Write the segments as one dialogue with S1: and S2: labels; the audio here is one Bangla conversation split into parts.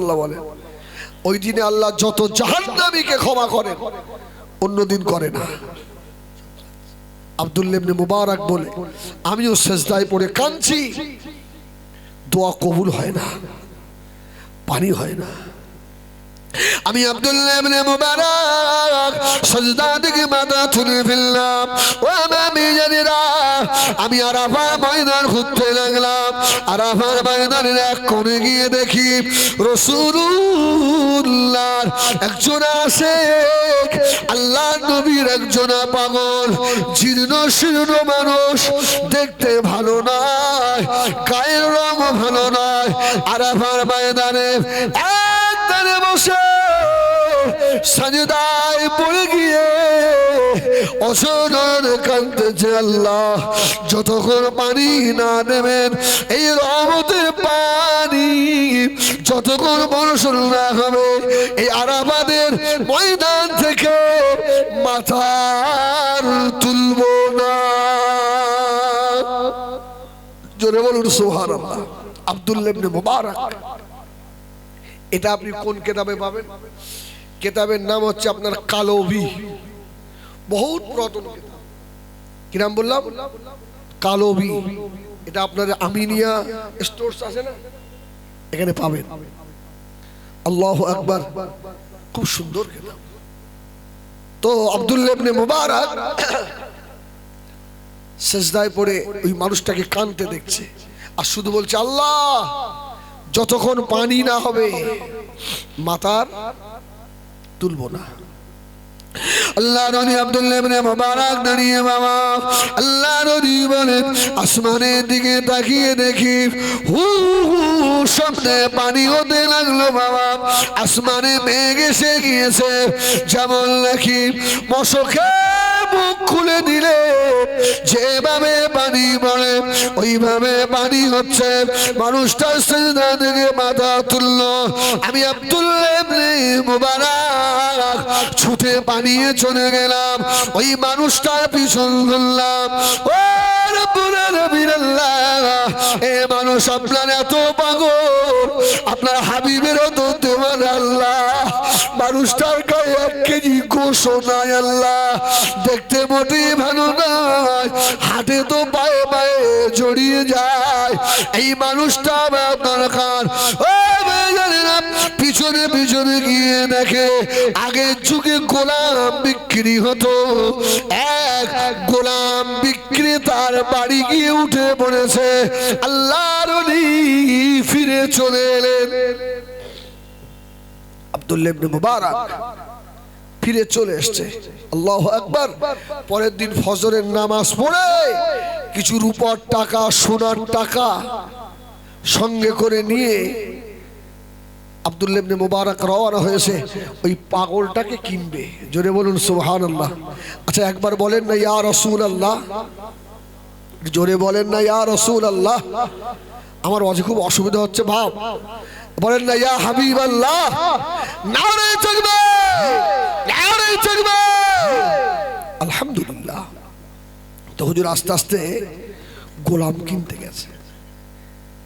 S1: আল্লাহ বলে ওই দিনে আল্লাহ যত জাহান্নামীকে ক্ষমা করে অন্য দিন করে না। আব্দুল্লেবনে মুবারক বলে, আমিও শেষদায় পড়ে কাঁদছি। দোয়া কবুল হয় না, পানি হয় না। আমি আব্দুল্লাহ মুবারক মাথা তুলে ফেললাম। ও আমি জানিরা আমি ময়দান ঘুরতে লাগলাম। আরাফার ময়দানের এক কোণে গিয়ে দেখি একজন আল্লাহ নবীর একজন পাগল, জীর্ণ শীর্ণ মানুষ, দেখতে ভালো নয়, গায়ের রং ভালো নয়। আরাফার ময়দানে বসে সাজদায় পড়ে গিয়ে অসরণ কাঁদতেছে আল্লাহ। যতক্ষণ পানি না নেবেন এই রহমতের পানি, যতক্ষণ বর্ষণ না হবে এই আরাবাদের ময়দান থেকে মাথার তুলব না। জোরে বলুন সোহার আল্লাহ আবদুল্লেবনে মোবারক। এটা আপনি কোন কেতাবে পাবেন? কেতাবের নাম হচ্ছে আপনার কালোবি বহুত পুরাতন কেতাব। কি নাম বললাম? কালোবি এটা আপনার আমিনিয়া স্টোরস আছে না? এখানে পাবেন। আল্লাহ আকবার। খুব সুন্দর কেতাব। তো আব্দুল্লেবনে মুবারক সেজদায় পড়ে ওই মানুষটাকে কানতে দেখছে। আর শুধু বলছে, আল্লাহ! যতক্ষণ পানি না হবে, মাতার তুলবো না। আল্লাহ নবী আব্দুল্লাহ ইবনে মুবারক দাঁড়িয়ে বাবা আল্লাহ নবী বলেন আসমানের দিকে তাকিয়ে দেখি, হু হু শব্দে পানি হতে লাগল বাবা। আসমানে মেঘ এসে গিয়েছে, যেমন নাকি মশকে মুখ খুলে দিলে, যেভাবে পানি পড়ে ওইভাবে পানি হচ্ছে। মানুষটা সেজদা থেকে মাথা তুললো। আমি মুবারক ছুটে পানিয়ে চলে গেলাম। ওই মানুষটার পিছন ধরলাম। এ মানুষ আপনার এত পাগল। আপনার হাবিবেরও তো দেওয়ার আল্লাহ। মানুষটার গায়ে এক কেজি গোসো নাই আল্লাহ। দেখতে মোটেই ভালো নয়। হাটে তো পায়ে পায়ে জড়িয়ে যায়। এই মানুষটা দরকার। ও পিছনে পিছনে গিয়ে দেখে আগের যুগে গোলাম বিক্রি হতো। এক গোলাম বিক্রেতার বাড়ি গিয়ে উঠে পড়েছে। আল্লাহর ফিরে চলে এলেন। আব্দুল্লাহ মুবারক ফিরে চলে এসছে। আল্লাহ একবার পরের দিন ফজরের নামাজ পড়ে কিছু রূপার টাকা, সোনার টাকা সঙ্গে করে নিয়ে আব্দুল্লেবনে মুবারক রওনা হয়েছে। ওই পাগলটাকে কিনবে। জোরে বলুন সুবহান আল্লাহ আচ্ছা একবার বলেন না, ইয়া রসুল আল্লাহ জোরে বলেন না, ইয়া রসুল আল্লাহ আমার মাঝে খুব অসুবিধা হচ্ছে, ভাব। বলেন না, ইয়া হাবিব আল্লাহ আলহামদুলিল্লাহ। তো হুজুর আস্তে আস্তে গোলাম কিনতে গেছে।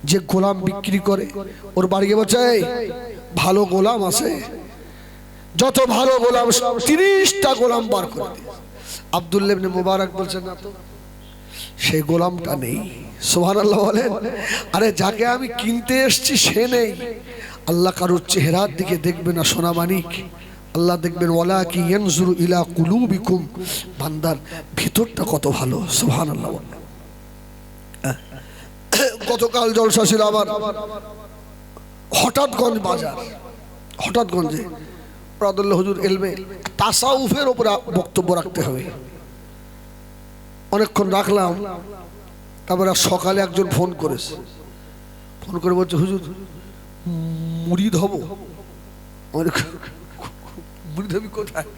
S1: যে গোলাম বিক্রি করে, ওর বাড়ি গিয়ে ভালো গোলাম আছে। যত ভালো গোলাম, তিরিশটা গোলাম বার করে আবদুল্লেবনে মুবারক বলছেন, না তো, সেই গোলামটা নেই। সোহান আল্লাহ বলেন, আরে, যাকে আমি কিনতে এসছি, সে নেই। আল্লাহ কারোর চেহারার দিকে দেখবে না সোনা মানিক আল্লাহ দেখবেন ওলা কি ইয়ানজুরু ইলা কুলুবিকুম। বান্দার ভিতরটা কত ভালো সোহান আল্লাহ গতকাল জলসা ছিল আবার হঠাৎগঞ্জ বাজার। হঠাৎগঞ্জে। প্রাদুল্লাহ হুজুর এলমে তাসাউফের ওপরে বক্তব্য রাখতে হবে। অনেকক্ষণ রাখলাম, তারপরে সকালে একজন ফোন করেছে। ফোন করে বলছে, হুজুর মুড়িদ হব? মুড়িদ হবি কোথায়?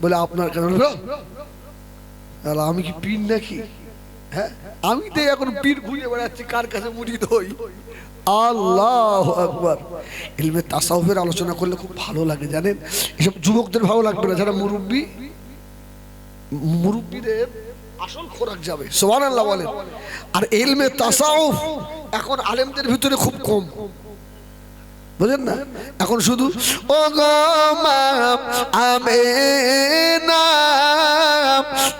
S1: বলে, আপনার কেন তাহলে আমি কি পীর নাকি? হ্যাঁ? আমি তো এখন পীর ঘুরে বেড়াচ্ছি, কার কাছে মুড়িদ হই? আল্লাহ আকবার। ইলমে তাসাউফের আলোচনা করলে খুব ভালো লাগে, জানেন? এসব যুবকদের ভালো লাগবে না, যারা মুরব্বী, মুরব্বীদের আসল খোরাক যাবে সোহান আল্লাহ বলেন। আর এলমে তাসাউফ এখন আলেমদের ভিতরে খুব কম। বুঝেন না? এখন শুধু ও মা, আমি না,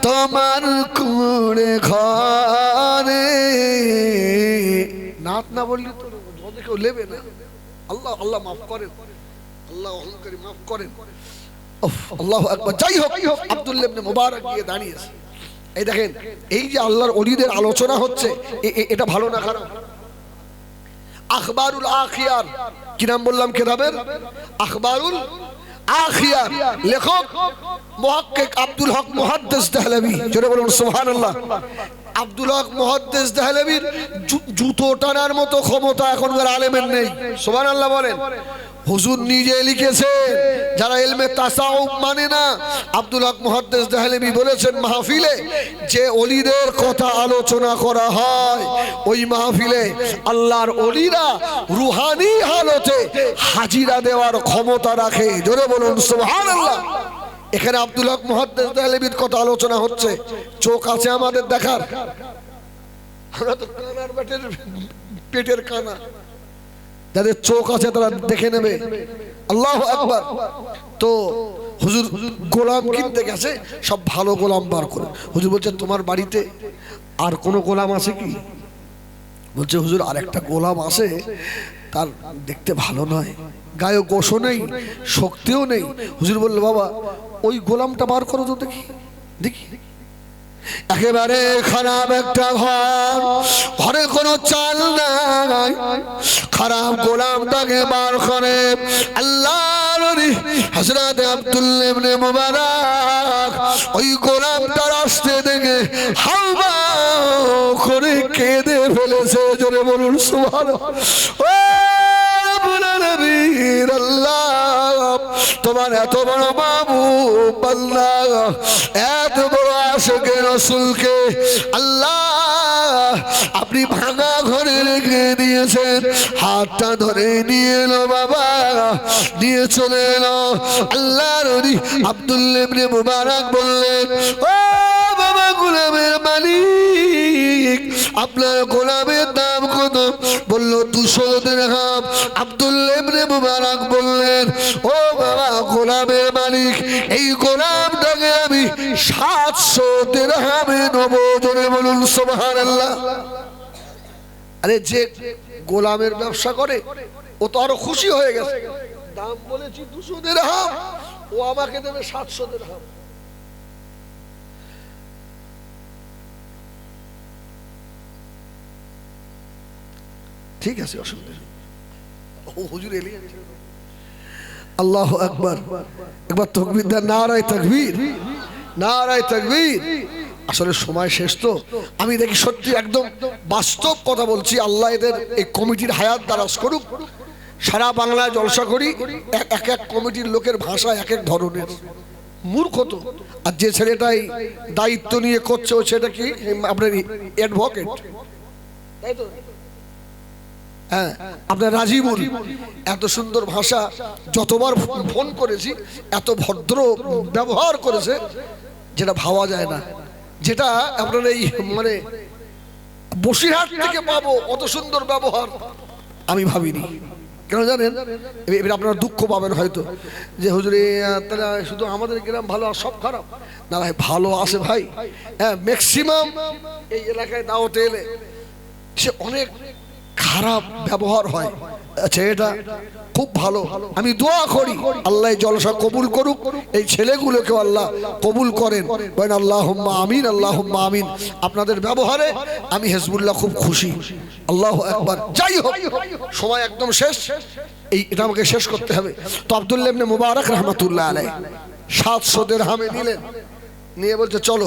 S1: তোমার কুড়ে ঘরে। নাত না বললে তো কেউ নেবে না, আল্লাহ আল্লাহ মাফ করেন। আল্লাহ অহংকারী মাফ করেন। আল্লাহ আকবার। যাই হোক আব্দুল্লাহ মুবারক গিয়ে দাঁড়িয়েছে। এই দেখেন, এই যে আল্লাহর অলিদের আলোচনা হচ্ছে এটা ভালো না খারাপ? আখবারুল আখিয়ার কি নাম বললাম কেতাবের আখবারুল আখিয়ার লেখক মুহাক্কিক আব্দুল হক মুহাদ্দিস দেহলভি জোরে বলুন, সুবহানাল্লাহ। আব্দুল হক মুহাদ্দিস দেহলভির জু- জুতো টানার মতো ক্ষমতা এখনকার আলেমের নেই। সুবহানাল্লাহ বলেন। হুজুর নিজে লিখেছে, যারা এলমে তাসাউফ মানে না, আব্দুল হক মুহাদ্দিস দেহলভি বলেছেন, মাহফিলে যে অলিদের কথা আলোচনা করা হয়, ওই মাহফিলে আল্লাহর অলিরা রুহানি হালতে হাজিরা দেওয়ার ক্ষমতা রাখে। জোরে বলুন, সুবহানাল্লাহ। এখানে আব্দুল হক মুহাদ্দিস দেহলভির কথা আলোচনা হচ্ছে, চোখ আছে আমাদের দেখার। আমরা তো কানার পেটের কানা। যাদের চোখ আছে তারা দেখে নেবে। আল্লাহ আকবার। তো হুজুর, গোলাম কিনতে গেছে, সব ভালো গোলাম বার করে। হুজুর বলছে, তোমার বাড়িতে আর কোনো গোলাম আছে কি? বলছে, হুজুর, আরেকটা গোলাম আছে, তার দেখতে ভালো নয়। গায়ে গোশও নেই, শক্তিও নেই। হুজুর বলল, বাবা, ওই গোলামটা বার করো তো দেখি দেখি। একেবারে খারাপ একটা ঘর। ঘরে কোনো চাল নাই। খারাপ গোলামটাকে বার করে আল্লাহ ওই গোলামটার আসতে দেখে হাওয়া করে কেঁদে ফেলেছে। জোরে বলুন, সুবহানাল্লাহ। ও আল্লাহ। তোমার এত বড় বাবু বান্দা এত বড় আশোকে রসুলকে আল্লাহ, আপনি ভাঙা ঘরে রেখে দিয়েছেন। হাতটা ধরে নিয়ে এলো বাবা, নিয়ে চলে এলো। আল্লাহ রনি আব্দুল্লেবনে মুবারক বললেন, ও গুলামের মালিক। আপনার গোলামের দাম কত? বলল, দুশো দেড়হাম আব্দুল্লেবনে মুবারক বললেন, ও বাবা, গোলামের মালিক, এই গোলাম গোলামটাকে আমি সাতশো দেড়হামে নেব। জোরে বলুন সোবাহান আল্লাহ আরে যে গোলামের ব্যবসা করে, ও তো আরও খুশি হয়ে গেছে। দাম বলেছি দুশো দেড় দেড়হাম ও আমাকে দেবে সাতশো দেড় দেড়হাম ঠিক আছে আল্লাহ একবার একবার তকবির দেন, নারায় তকবীর। নারায় তকবীর। আসলে সময় শেষ তো। আমি দেখি সত্যি একদম বাস্তব কথা বলছি, আল্লাহ এদের এই কমিটির হায়াত দারাজ করুক। সারা বাংলায় জলসা করি, এক এক কমিটির লোকের ভাষা এক এক ধরনের। মূর্খ তো। আর যে ছেলেটাই দায়িত্ব নিয়ে করছে, ও সেটা কি, আপনার অ্যাডভোকেট তাই তো? হ্যাঁ আপনার রাজীবুল এত সুন্দর ভাষা, যতবার ফোন করেছি, এত ভদ্র ব্যবহার করেছে, যেটা ভাবা যায় না। যেটা আপনার এই মানে বসিরহাট থেকে পাবো, অত সুন্দর ব্যবহার, আমি ভাবিনি। কেন জানেন? এবার আপনারা দুঃখ পাবেন হয়তো, যে হুজুরে তাহলে শুধু আমাদের গ্রাম ভালো আর সব খারাপ? না ভাই, ভালো আছে ভাই। হ্যাঁ ম্যাক্সিমাম এই এলাকায় দাওয়াতে এলে সে অনেক খারাপ ব্যবহার হয়। আচ্ছা এটা খুব ভালো। আমি দোয়া করি, আল্লাহ জলসা কবুল করুক। এই ছেলেগুলোকে আল্লাহ কবুল করেন। বলেন আল্লাহ আমিন আল্লাহ আমিন। আপনাদের ব্যবহারে আমি হেজবুল্লাহ খুব খুশি। আল্লাহ একবার যাই হোক, সময় একদম শেষ। এই, এটা আমাকে শেষ করতে হবে। তো আব্দুল্লাহ ইবনে মুবারক রহমতুল্লাহ আলাই সাতশো দের হামে নিলেন নিয়ে বলছে, চলো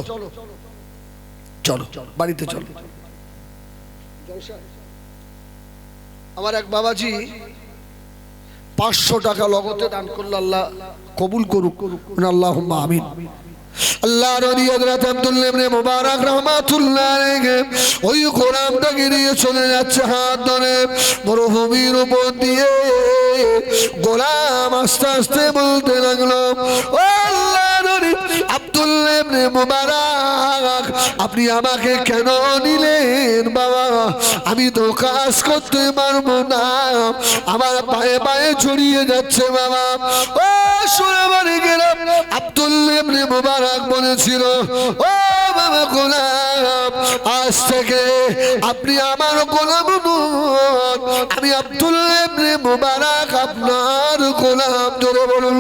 S1: চলো, বাড়িতে চলো। আমার এক বাবাজি পাঁচশো টাকা লগতে দান করল, আল্লাহ কবুল করুক। আল্লাহ আমিন। আল্লাহ চলে যাচ্ছে হাত ধরে। মরুভূমির উপর দিয়ে গোলাম আস্তে আস্তে বলতে লাগল, ও আপনি আমাকে কেন নিলেন বাবা? আমি তো কাজ করতে পারব না। আমার পায়ে পায়ে ছড়িয়ে যাচ্ছে বাবা। ও শুনে বাড়ি গেলাম আব্দুল্লাহ মুবারক বলেছিল, ও বাবা গোলাম, আজ থেকে আপনি আমার গোলাম আমি ইবনে মুবারক আপনার গোলাম জোরে বলুন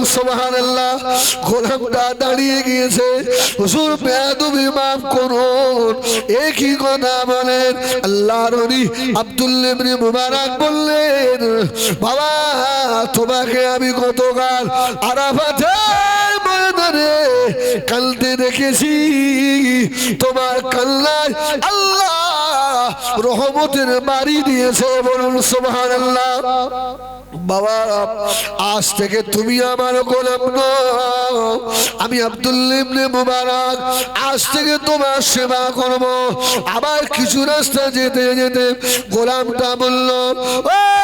S1: গোলামটা দাঁড়িয়ে গিয়েছে। করুন। একই কথা বলেন? আল্লাহ রনি আব্দুল্লাহ ইবনে মুবারক বললেন, বাবা, তোমাকে আমি গতকাল আরাফাতের ময়দানে কালতে দেখেছি। তোমার কাল্লায় আল্লাহ রহমতের বাড়ি দিয়েছে বলুন, সুবহানাল্লাহ। বাবা, আজ থেকে তুমি আমার গোলাম আমি আব্দুল্লাহ ইবনে মুবারক, আজ থেকে তোমার সেবা করব। আবার কিছু রাস্তা যেতে যেতে গোলামটা বলল, "ও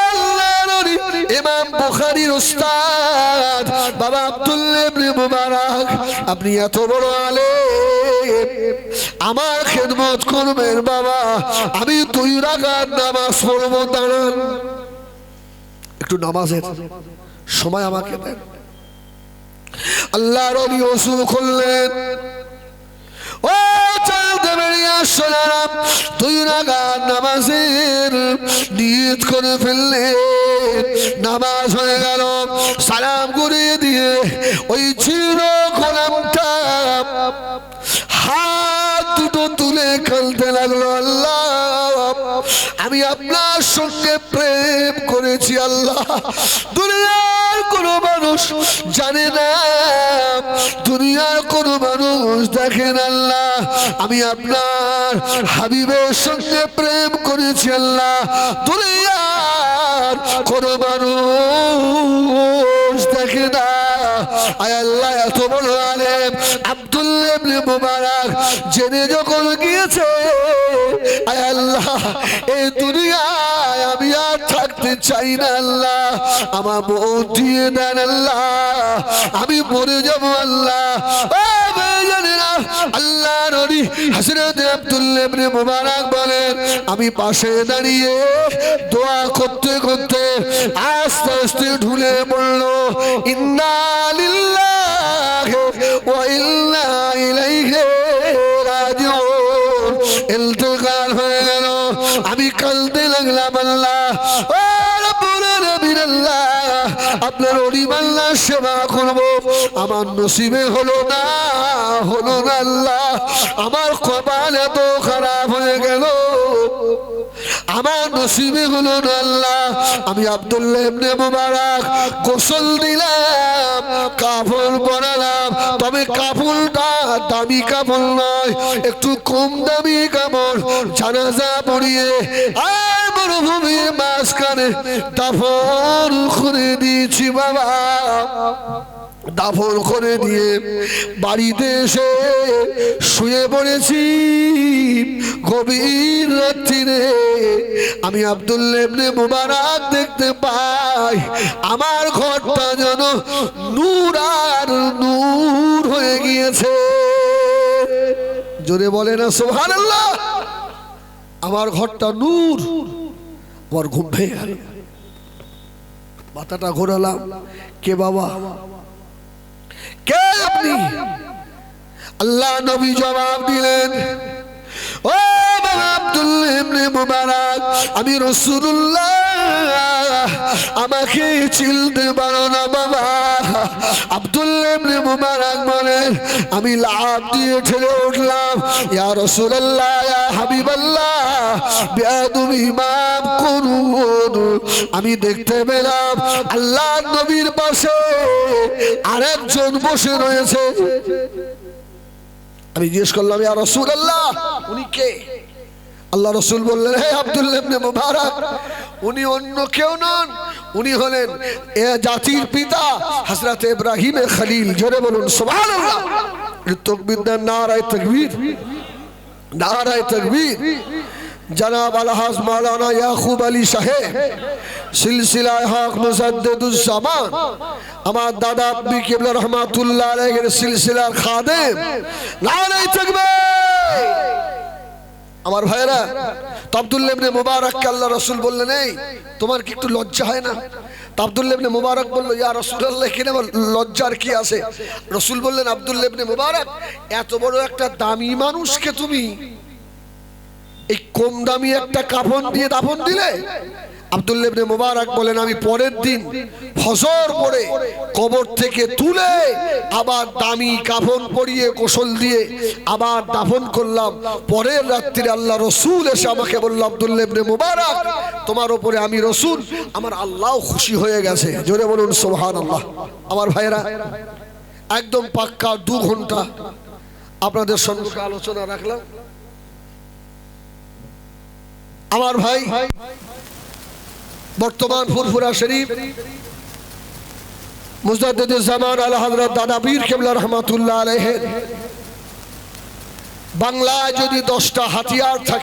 S1: ইমাম বুখারীর উস্তাদ, বাবা আব্দুল্লাহ ইবনে মুবারক, আপনি এত বড় আলেম। আমার খেদমত করবেন, বাবা। আমি দুই রাকাত নামাজ পড়ব, দাঁড়ান। একটু নামাজের সময় আমাকে দেন। আল্লাহ রবি ওসুল করলেন। ও তুই রাগার নামাজের নিয়ত করে ফেললেন। নামাজ হয়ে গেল। সালাম করিয়ে দিয়ে আমি আপনার সঙ্গে প্রেম করেছি, আল্লাহ। দুনিয়ার কোনো মানুষ জানে না। দুনিয়ার কোনো মানুষ দেখেন আল্লাহ। আমি আপনার হাবিবের সঙ্গে প্রেম করেছি, আল্লাহ। দুনিয়ার কোনো মানুষ দেখে না। আয় আল্লাহ, এত বড় আলেম। আব্দুল্লাহ ইবনে মুবারক জেনে যখন গিয়েছে, আয় আল্লাহ, এই দুনিয়ায় আমি আর চাই না আল্লাহ, আমার মন দিয়ে দেন আল্লাহ, আমি মরে যাব আল্লাহ। আল্লাহ আব্দুল্লাহ ইবনে মুবারক বলেন, আমি পাশে দাঁড়িয়ে দোয়া করতে করতে আস্তে আস্তে ঢুলে পড়ল, ইন্না লিল্লাহি ওয়া ইন্না ইলাইহি রাজিউন। হয়ে গেল। আমি কালতে সেবা করব। আমার নসিবে হলো না হলো না আল্লাহ। আমার কপাল এত খারাপ হয়ে গেল। আমার নসিবে হলো না আল্লাহ। আমি আব্দুল্লাহ ইবনে মুবারক গোসল দিলাম, কাপড় পরালাম। তবে কাপড়টা দামি কাপড় নয়, একটু কম দামি কাপড়। জানাজা পড়িয়ে আর মরুভূমির মাঝখানে দাফন করে দিয়েছি বাবা। দাফন করে দিয়ে বাড়িতে এসে শুয়ে পড়েছি গভীর রাত্রিরে। আমি আব্দুল্লাহ ইবনে মুবারক দেখতে পাই, আমার ঘরটা যেন নূর আর নূর হয়ে গিয়েছে। জোরে বলে না, সুবহানাল্লাহ, আমার ঘরটা নূর। আমার ঘুম ভেঙে গেল। মাথাটা ঘোরালাম। কে বাবা? কে আপনি? আল্লাহ নবী জবাব দিলেন, ও বাবা আব্দুল্লাহ মুবারক, আমি রাসূলুল্লাহ আমাকে চিনতে পারো না বাবা। আব্দুল্লাহ মুবারক বলেন, আমি লাভ দিয়ে ঠেলে উঠলাম। ইয়া রাসূলুল্লাহ, ইয়া হাবিবাল্লাহ বেয়াদবি মাফ করুন। আমি দেখতে পেলাম আল্লাহ নবীর পাশে আরেকজন বসে রয়েছে। আমি জিজ্ঞেস করলাম, ইয়া রসুল আল্লাহ উনি কে? আল্লাহ রসুল বললেন, হে আব্দুল্লাহ মুবারক, উনি অন্য কেউ নন। উনি হলেন এ জাতির পিতা হযরত ইব্রাহিমের খলিল। জোরে বলুন, সুবহানাল্লাহ। তকবীর দেন, নারায়ে তাকবীর। নারায়ে তাকবীর। জনাব আলহাজ মাওলানা ইয়াকুব আলী সাহেব, সিলসিলায় হক মুসাদ্দুজ্জামান আমার দাদা আব্বি কিবলা রহমাতুল্লাহ আলাইহির সিলসিলার খাদেম। নারাই থাকবে আমার ভাইয়েরা তাবদুল্লেবনে মোবারক ইবনে মুবারক আল্লাহ রসুল বললেন, এই, তোমার কি একটু লজ্জা হয় না? তাবদুল্লেবনে মুবারক বলল, ইয়া রসুল্লাহ কিনে লজ্জার কি আছে? রসুল বললেন আবদুল্লেবনে মুবারক, এত বড় একটা দামি মানুষকে তুমি এই কম দামি একটা কাফন দিয়ে দাফন দিলে আব্দুল্লাহ ইবনে মুবারক বলেন, আমি পরের দিন ফজর পড়ে কবর থেকে তুলে আবার দামি কাফন পরিয়ে গোসল দিয়ে আবার দাফন করলাম। পরের রাত্রিরে আল্লাহ রসুল এসে আমাকে বলল আব্দুল্লাহ ইবনে মুবারক, তোমার ওপরে আমি রসুল, আমার আল্লাহ খুশি হয়ে গেছে। জোরে বলুন সোহান আল্লাহ আমার ভাইরা একদম পাক্কা দু ঘণ্টা আপনাদের সম্মুখে আলোচনা রাখলাম। আমার ভাই বর্তমান ফুরফুরা শরীফ মুজাদুজ্জামান আল হজরত দাদা বীর কেবলা রহমাতুল্লাহ বাংলায় যদি দশটা হাতিয়ার থাকে